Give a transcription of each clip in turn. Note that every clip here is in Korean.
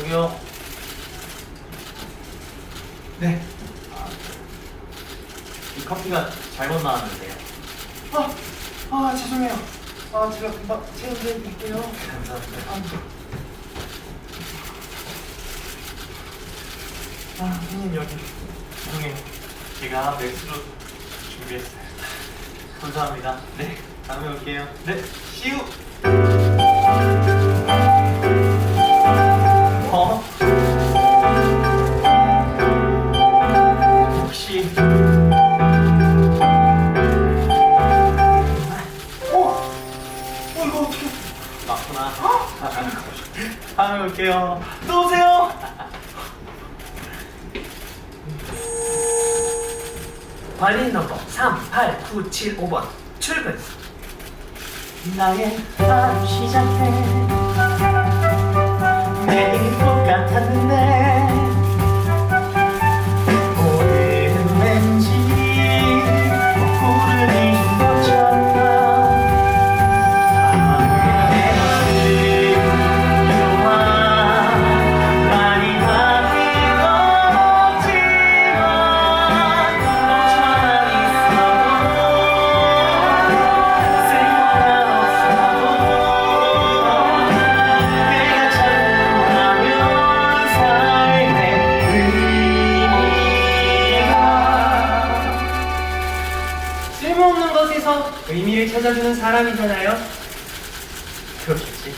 저기요. 네. 이 커피가 잘못 나왔는데요. 아, 아 죄송해요. 아 제가 금방 체인드릴게요. 감사합니다. 아, 네. 아, 형님 여기. 죄송해요. 제가 맥주로 준비했어요. 감사합니다. 네, 다음에 올게요. 네, 시우. 다음에 올게요. 또 오세요. 관리 넘버 38975번 출근 나의 하루 시작해 의미를 찾아주는 사람이잖아요. 그렇겠지.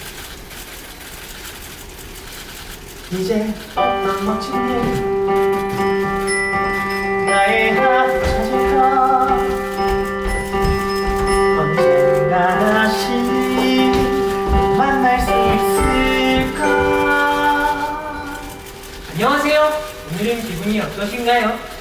이제 어떤 멋진 일 나의 하루 찾을까 언젠가 다시 만날 수 있을까? 안녕하세요. 오늘은 기분이 어떠신가요?